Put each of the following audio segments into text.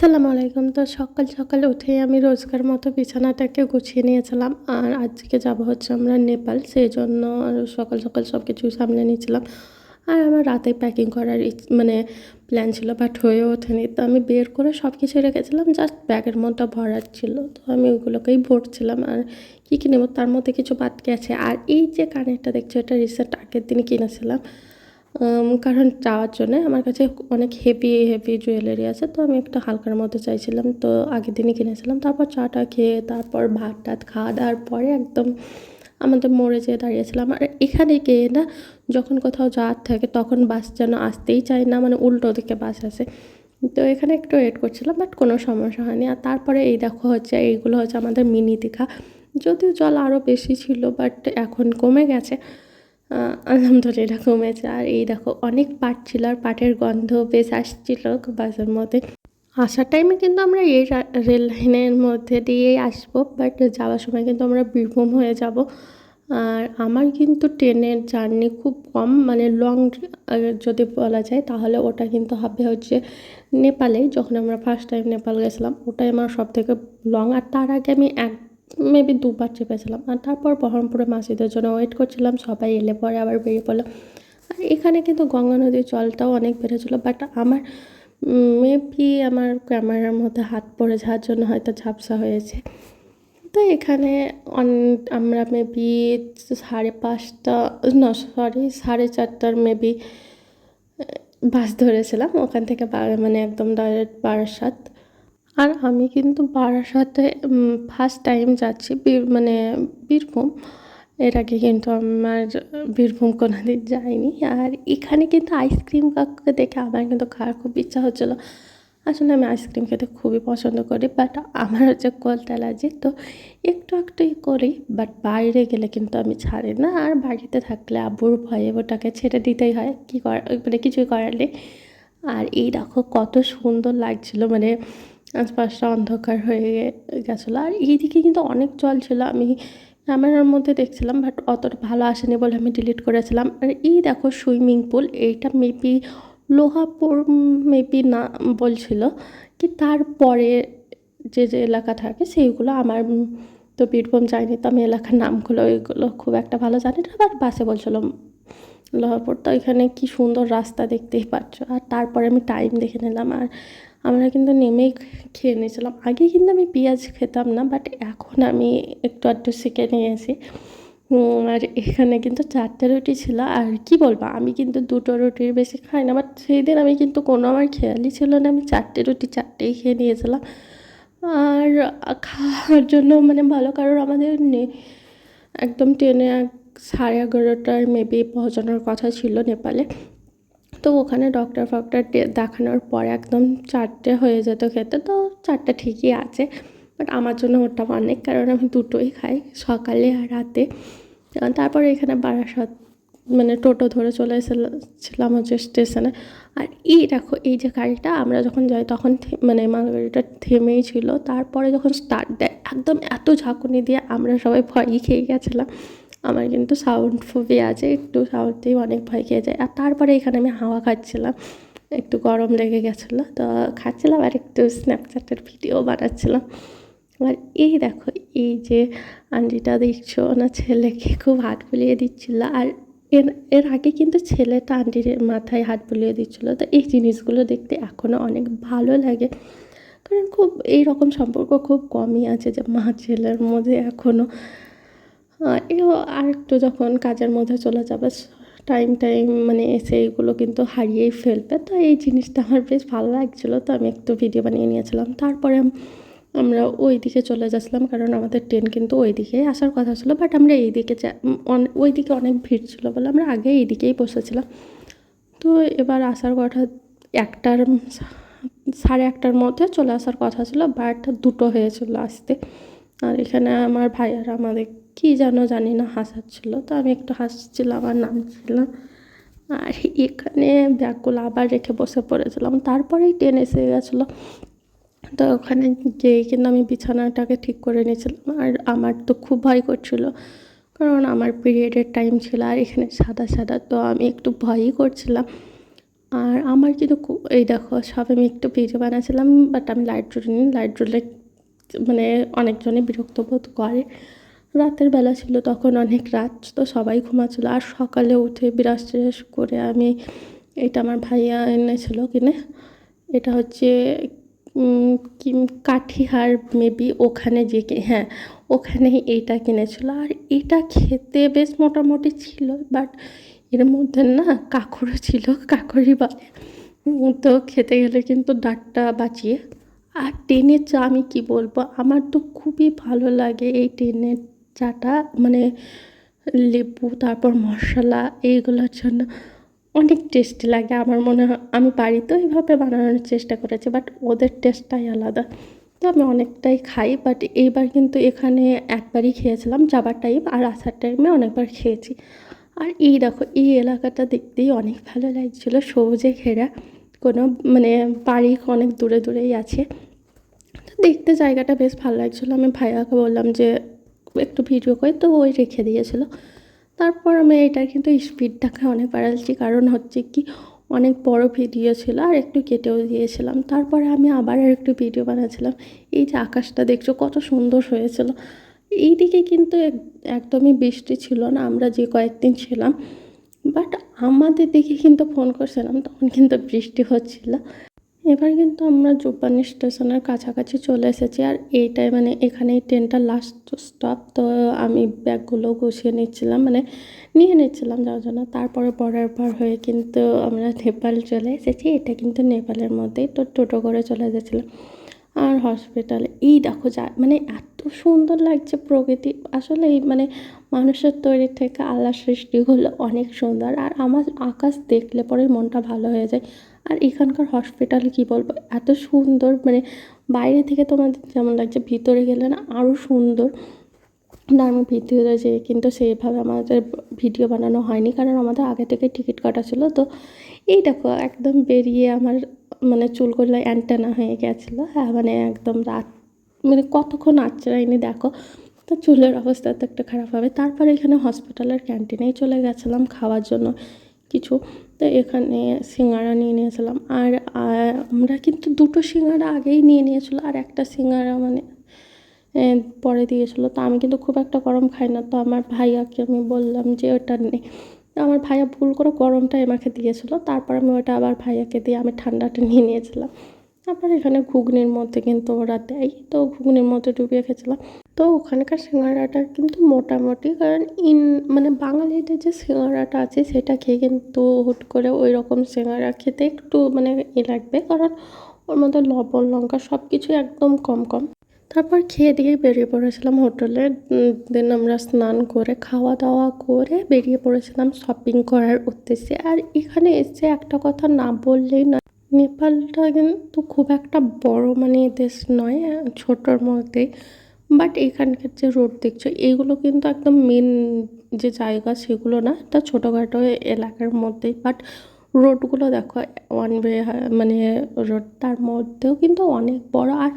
আসসালামু আলাইকুম। তো সকাল সকাল উঠেই আমি রোজকার মতো বিছানাটাকে গুছিয়ে নিয়েছিলাম আর আজকে যাব হচ্ছে আমরা নেপাল সেই জন্য সকাল সকাল সব কিছু সামলে নিয়েছিলাম। আর আমার রাতে প্যাকিং করার মানে প্ল্যান ছিল বাট হয়ে ওঠেনি। তো আমি বের করে সব কিছু রেখেছিলাম জাস্ট ব্যাগের মধ্যে ভরার ছিল। তো আমি ওগুলোকেই ভরছিলাম আর কী কী নেব, তার মধ্যে কিছু বাদ গেছে। আর এই যে কানেরটা দেখছ, এটা রিসেন্ট আগের দিনই কিনেছিলাম। কারণ যাওয়ার জন্য আমার কাছে অনেক হেভি হেভি জুয়েলারি আছে, তো আমি একটা হালকার মধ্যে চাইছিলাম, তো আগের দিনই কিনেছিলাম। তারপর চাটা খেয়ে, তারপর ভাত টাত খাওয়া দাওয়ার পরে একদম আমাদের মোড়ে যেয়ে দাঁড়িয়েছিলাম। আর এখানে গিয়ে না, যখন কোথাও যাওয়ার থাকে, তখন বাস যেন আসতেই চায় না মানে উল্টো দিকে বাস আসে তো এখানে একটু ওয়েট করছিলাম বাট কোনো সমস্যা হয়নি। আর তারপরে এই দেখো হচ্ছে, এইগুলো হচ্ছে আমাদের মিনি দীঘা। যদিও জল আরও বেশি ছিল বাট এখন কমে গেছে। আলহামদুলিল্লাহ কমেছে আর এই দেখো, অনেক পাট ছিল আর পাটের গন্ধ বেশ আসছিল বাসের মধ্যে। আসার টাইমে কিন্তু আমরা এই রেল লাইনের মধ্যে দিয়েই আসব বাট যাওয়ার সময় কিন্তু আমরা বীরভূম হয়ে যাব। আর আমার কিন্তু ট্রেনের জার্নি খুব কম মানে লং যদি বলা যায়, তাহলে ওটা কিন্তু হবে হচ্ছে নেপালেই যখন আমরা ফার্স্ট টাইম নেপাল গেছিলাম, ওটাই আমার সব থেকে লং আর তার আগে আমি এক মেবি দুবার চেপেছিলাম। আর তারপর বহরমপুরে মাসিদের জন্য ওয়েট করছিলাম, সবাই এলে পরে আবার বেরিয়ে পড়লাম। আর এখানে কিন্তু গঙ্গা নদীর জলটাও অনেক বেড়েছিলো বাট আমার মেবি আমার ক্যামেরার মধ্যে হাত পড়ে যাওয়ার জন্য হয়তো ঝাপসা হয়েছে। তো এখানে অন- আমরা মেবি সাড়ে পাঁচটা না সরি সাড়ে চারটার মেবি বাস ধরেছিলাম। ওখান থেকে মানে একদম ডাইরেক্ট বারাসাত। আর আমি কিন্তু বারাসাতে ফার্স্ট টাইম যাচ্ছি মানে বীরভূম। এর আগে কিন্তু আমার বীরভূম কোনো দিন যাইনি। আর এখানে কিন্তু আইসক্রিম কাকুকে দেখে আমার কিন্তু খাওয়ার খুব ইচ্ছা হচ্ছিল। আসলে আমি আইসক্রিম খেতে খুবই পছন্দ করি বাট আমার হচ্ছে কোল্ড অ্যালার্জি। তো একটু একটুই করি বাট বাইরে গেলে কিন্তু আমি ছাড়ি না। আর বাড়িতে থাকলে আব্বুর ভয়ে ওটাকে ছেড়ে দিতেই হয়। কী করার মানে কিছুই করার নেই। আর এই দেখো কত সুন্দর লাগছিল মানে আশপাশটা অন্ধকার হয়ে গেছিল। আর এইদিকে কিন্তু অনেক জল ছিল। আমি ক্যামেরার মধ্যে দেখছিলাম, বাট অতটা ভালো আসেনি বলে আমি ডিলিট করেছিলাম। আর এই দেখো সুইমিং পুল, এইটা মেবি লোহাপুর, মেবি না বলছিল, কি তারপরে যে যে এলাকা থাকে সেইগুলো আমার তো বীরভূম যায়নি, তো আমি এলাকার নামগুলো ওইগুলো খুব একটা ভালো জানি না বাট বাসে বলছিল লোহাপুর। তো এখানে কি সুন্দর রাস্তা দেখতেই পাচ্ছ। আর তারপরে আমি টাইম দেখে নিলাম। আর আমরা কিন্তু নেমেই খেয়ে নিয়েছিলাম। আগে কিন্তু আমি পেঁয়াজ খেতাম না বাট এখন আমি একটু আধটু শিখে নিয়েছি। আর এখানে কিন্তু চারটে রুটি ছিল, আর কি বলব, আমি কিন্তু দুটো রুটির বেশি খাই না বাট সেই দিন আমি কিন্তু কোনো আমার খেয়ালই ছিল না, আমি চারটে রুটি চারটেই খেয়ে নিয়েছিলাম। আর খাওয়ার জন্য মানে ভালো, কারণ আমাদের একদম ট্রেনে সাড়ে এগারোটার মেবি পৌঁছানোর কথা ছিল নেপালে। তো ওখানে ডক্টর ফক্টর দেখানোর পর একদম চারটে হয়ে যেত খেতে, তো চারটে ঠিকই আছে। বাট আমার জন্য ওটা অনেক, কারণ আমি দুটোই খাই সকালে আর রাতে। তারপরে এখানে বারাসাত মানে টোটো ধরে চলে এসেছিলাম হচ্ছে স্টেশনে। আর এই দেখো, এই যে গাড়িটা আমরা যখন যাই তখন মানে মালগাড়িটা থেমেই ছিল। তারপরে যখন স্টার্ট দেয়, একদম এত ঝাঁকুনি দিয়ে আমরা সবাই ভয়ই খেয়ে গেছিলাম। আমার কিন্তু সাউন্ড ফোবি আছে, একটু সাউন্ডতেই অনেক ভয় খেয়ে যায়। আর তারপরে এখানে আমি হাওয়া খাচ্ছিলাম, একটু গরম লেগে গেছিল, তো খাচ্ছিলাম আর একটু স্ন্যাপচ্যাটের ভিডিও বানাচ্ছিলাম। আর এই দেখো, এই যে আন্টিটা দেখছ, ওনার ছেলেকে খুব হাত বুলিয়ে দিচ্ছিল, আর এর এর আগে কিন্তু ছেলেটা আন্টির মাথায় হাত বুলিয়ে দিচ্ছিল, তো এই জিনিসগুলো দেখতে এখনও অনেক ভালো লাগে। কারণ খুব এই রকম সম্পর্ক খুব কমই আছে যে মা ছেলের মধ্যে এখনও আর একটু যখন কাজের মধ্যে চলে যাবে টাইম টাইম মানে এসে এইগুলো কিন্তু হারিয়েই ফেলবে। তো এই জিনিসটা আমার বেশ ভালো লাগছিল, তো আমি একটু ভিডিও বানিয়ে নিয়েছিলাম। তারপরে আমরা ওই দিকে চলে যাচ্ছিলাম, কারণ আমাদের ট্রেন কিন্তু ওই দিকেই আসার কথা ছিল বাট আমরা এই দিকে ওই দিকে অনেক ভিড় ছিল বলে আমরা আগে এই দিকেই বসেছিলাম। তো এবার আসার কথা, একটার, সাড়ে একটার মধ্যে চলে আসার কথা ছিল বাট দুটো হয়েছিল আসতে। আর এখানে আমার ভাইয়ারা আমাদের কী যেন জানি না হাসাচ্ছিল। তো আমি একটু হাসছিলাম আর নামছিলাম। আর এখানে ব্যাগগুলো আবার রেখে বসে পড়েছিলাম। তারপরেই ট্রেন এসে গেছিল। তো ওখানে গিয়ে কিন্তু আমি বিছানাটাকে ঠিক করে নিয়েছিলাম। আর আমার তো খুব ভয় করছিল। কারণ আমার পিরিয়ডের টাইম ছিল আর এখানে সাদা সাদা, তো আমি একটু ভয়ই করছিলাম। আর আমার কিন্তু এই দেখো, সব আমি একটু ভিডিও বানাচ্ছিলাম বাট আমি লাইট জ্বলিনি লাইট জ্বললে মানে অনেকজনে বিরক্ত বোধ করে। রাতের বেলা ছিল তখন অনেক রাত, তো সবাই ঘুমাচ্ছিলো। আর সকালে উঠে বিরাস টিরাস করে আমি, এটা আমার ভাইয়া এনেছিল কিনে, এটা হচ্ছে কি কাঠিহার মেবি ওখানে যে হ্যাঁ ওখানেই এইটা কিনেছিল। আর এটা খেতে বেশ মোটামুটি ছিল, বাট এর মধ্যে না কাঁকড়ও ছিল, কাঁকড়ই বলে তো খেতে গেলে কিন্তু ডাঁটটা বাঁচিয়ে আর ট্রেনের চা আমি কি বলব? আমার তো খুবই ভালো লাগে এই ট্রেনের চাটা মানে লেবু, তারপর মশলা এইগুলোর জন্য। অনেক টেস্টি লাগে আমার মনে হয়। আমি বাড়িতেও এইভাবে বানানোর চেষ্টা করেছি বাট ওদের টেস্টটাই আলাদা। তো আমি অনেকটাই খাই বাট এইবার কিন্তু এখানে একবারই খেয়েছিলাম যাবার টাইম আর আসার টাইমে অনেকবার খেয়েছি। আর এই দেখো, এই এলাকাটা দেখতেই অনেক ভালো লাগছিল, সবুজে ঘেরা। কোনো মানে বাড়ি অনেক দূরে দূরেই আছে। তো দেখতে জায়গাটা বেশ ভালো লাগছিল। আমি ভাইয়াকে বললাম যে, একটু ভিডিও করে, তো ওই রেখে দিয়েছিলো। তারপর আমি এটার কিন্তু স্পিডটাকে অনেক বাড়াচ্ছি। কারণ হচ্ছে কি, অনেক বড় ভিডিও ছিল আর একটু কেটেও দিয়েছিলাম। তারপরে আমি আবার আর একটু ভিডিও বানাচ্ছিলাম। এই যে আকাশটা দেখছ, কত সুন্দর হয়েছিল। এইদিকে কিন্তু এক- একদমই বৃষ্টি ছিল না। আমরা যে কয়েকদিন ছিলাম বাট আমাদের দিকে কিন্তু ফোন করছিলাম, তখন কিন্তু বৃষ্টি হচ্ছিল। এবার কিন্তু আমরা জুপানি স্টেশনের কাছাকাছি চলে এসেছি। আর এইটাই মানে এখানেই ট্রেনটা লাস্ট স্টপ তো আমি ব্যাগগুলো গুছিয়ে নিচ্ছিলাম মানে নিয়ে নিচ্ছিলাম যাওয়ার জন্য। তারপরে পরের পর হয়ে কিন্তু আমরা নেপাল চলে এসেছি। এটা কিন্তু নেপালের মধ্যেই তো টোটো করে চলে যাচ্ছিলাম আর হসপিটালে এই দেখো যা মানে এত সুন্দর লাগছে প্রকৃতি। আসলে এই মানে মানুষের তৈরি থেকে আল্লাহ সৃষ্টিগুলো অনেক সুন্দর। আর আমার আকাশ দেখলে পরে মনটা ভালো হয়ে যায়। আর এখানকার হসপিটাল কি বলব? এত সুন্দর মানে বাইরে থেকে তোমাদের যেমন লাগছে, ভিতরে গেলে না আরও সুন্দর। না, আমি ভিডিওতে যে কিন্তু সেইভাবে আমাদের ভিডিও বানানো হয়নি, কারণ আমাদের আগে থেকে টিকিট কাটা ছিল। তো এই দেখো, একদম বেরিয়ে আমার মানে চুলগুলো অ্যান্টেনা হয়ে গেছিল। হ্যাঁ মানে একদম রাত মানে কতক্ষণ আঁচড়াইনি দেখো। তো চুলের অবস্থা তো একটু খারাপ হবে। তারপরে এখানে হসপিটালের ক্যান্টিনেই চলে গেছিলাম খাওয়ার জন্য কিছু। তো এখানে সিঙ্গারা নিয়ে নিয়েছিলাম। আর আমরা কিন্তু দুটো সিঙ্গারা আগেই নিয়ে নিয়েছিলো আর একটা সিঙ্গারা মানে পরে দিয়েছিলো। তো আমি কিন্তু খুব একটা গরম খাই না। তো আমার ভাইয়াকে আমি বললাম যে ওটা নেই আমার ভাইয়া ভুল করে গরমটাই আমাকে দিয়েছিলো। তারপর আমি ওটা আবার ভাইয়াকে দিয়ে আমি ঠান্ডাটা নিয়ে নিয়েছিলাম। তারপর এখানে ঘুগনির মধ্যে কিন্তু ওরা দেয়। তো ঘুগনির মধ্যে ডুবিয়ে খেয়েছিলাম। তো ওখানকার সিঙ্গারাটা কিন্তু মোটামুটি, কারণ ইন মানে বাঙালিদের যে সিঙ্গারাটা আছে, সেটা খেয়ে কিন্তু হুট করে ওই রকম সিঙ্গারা খেতে একটু মানে ই লাগবে। কারণ ওর মধ্যে লবণ, লঙ্কা সব কিছু একদম কম কম। তারপর খেয়ে দিয়ে বেরিয়ে পড়েছিলাম হোটেলে। দেন আমরা স্নান করে, খাওয়া দাওয়া করে বেরিয়ে পড়েছিলাম শপিং করার উদ্দেশ্যে। আর এখানে এসে একটা কথা না বললেই নয় নেপালটা কিন্তু খুব একটা বড় মানে দেশ নয় ছোটোর মধ্যেই। বাট এখানকার যে রোড দেখছ এইগুলো কিন্তু একদম মেন যে জায়গা সেগুলো না এটা ছোটোখাটো এলাকার মধ্যেই। বাট রোডগুলো দেখো ওয়ান ওয়ে মানে রোড তার মধ্যেও কিন্তু অনেক বড় আর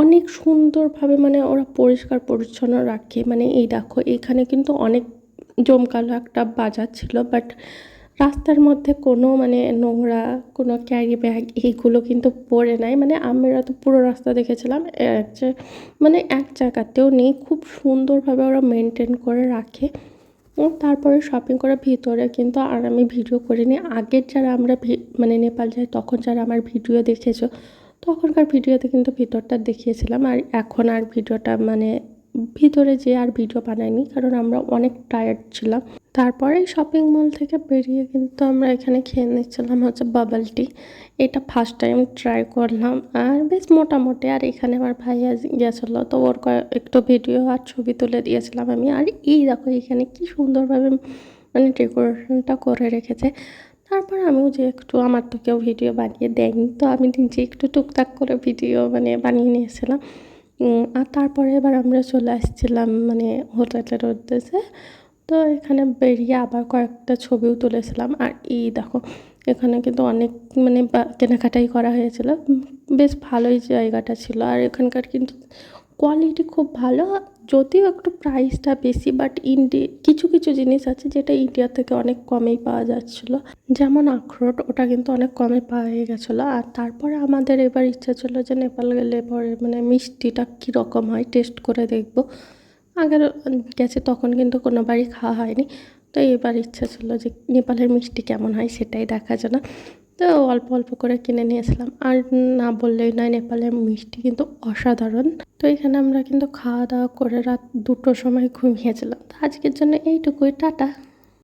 অনেক সুন্দরভাবে মানে ওরা পরিষ্কার পরিচ্ছন্ন রাখে। মানে এই দেখো, এখানে কিন্তু অনেক জমকালো একটা বাজার ছিল। বাট রাস্তার মধ্যে কোনো মানে নোংরা, কোনো ক্যারি ব্যাগ এইগুলো কিন্তু পড়ে নাই। মানে আমরা তো পুরো রাস্তা দেখেছিলাম, এক মানে এক জায়গাতেও নেই। খুব সুন্দরভাবে ওরা মেনটেন করে রাখে। তারপরে শপিং করার ভিতরে কিন্তু আর আমি ভিডিও করিনি। আগের যারা আমরা মানে নেপাল যাই, তখন যারা আমার ভিডিও দেখেছ, তখনকার ভিডিওতে কিন্তু ভিতরটা দেখিয়েছিলাম। আর এখন আর ভিডিওটা মানে ভিতরে যে আর ভিডিও বানাইনি, কারণ আমরা অনেক টায়ার্ড ছিলাম। তারপরে শপিং মল থেকে বেরিয়ে কিন্তু আমরা এখানে খেয়ে নিচ্ছিলাম হচ্ছে বাবল টি এটা ফার্স্ট টাইম ট্রাই করলাম আর বেশ মোটামুটি। আর এখানে আমার ভাইয়া গেছিল তো ওর একটু ভিডিও আর ছবি তুলে দিয়েছিলাম আমি। আর এই দেখো এখানে কি সুন্দরভাবে মানে ডেকোরেশনটা করে রেখেছে। তারপর আমিও যে একটু আমার তো কেউ ভিডিও বানিয়ে দেয়নি, তো আমি নিজে একটু টুকটাক করে ভিডিও মানে বানিয়ে নিয়েছিলাম। আর তারপরে এবার আমরা চলে আসছিলাম মানে হোটেলের উদ্দেশ্যে। তো এখানে বেরিয়ে আবার কয়েকটা ছবিও তুলেছিলাম। আর এই দেখো, এখানে কিন্তু অনেক মানে কেনাকাটাই করা হয়েছিল। বেশ ভালোই জায়গাটা ছিল। আর এখানকার কিন্তু কোয়ালিটি খুব ভালো। যদিও একটু প্রাইসটা বেশি বাট ইন্ডি, কিছু কিছু জিনিস আছে যেটা ইন্ডিয়া থেকে অনেক কমেই পাওয়া যাচ্ছিল। যেমন আখরোট, ওটা কিন্তু অনেক কমে পাওয়া গেছিল। আর তারপরে আমাদের এবার ইচ্ছা ছিল যে নেপাল গেলে পরে মানে মিষ্টিটা কীরকম হয় টেস্ট করে দেখব। আগের গেছে তখন কিন্তু কোনো বাড়ি খাওয়া হয়নি। তো এবার ইচ্ছা ছিল যে নেপালের মিষ্টি কেমন হয় সেটাই দেখা দেখার না। তো অল্প অল্প করে কিনে নিয়েছিলাম আর না বললেই নয়, নেপালের মিষ্টি কিন্তু অসাধারণ। তো এখানে আমরা কিন্তু খাওয়া দাওয়া করে রাত দুটোর সময় ঘুমিয়েছিলাম। তো আজকের জন্য এইটুকুই, টাটা।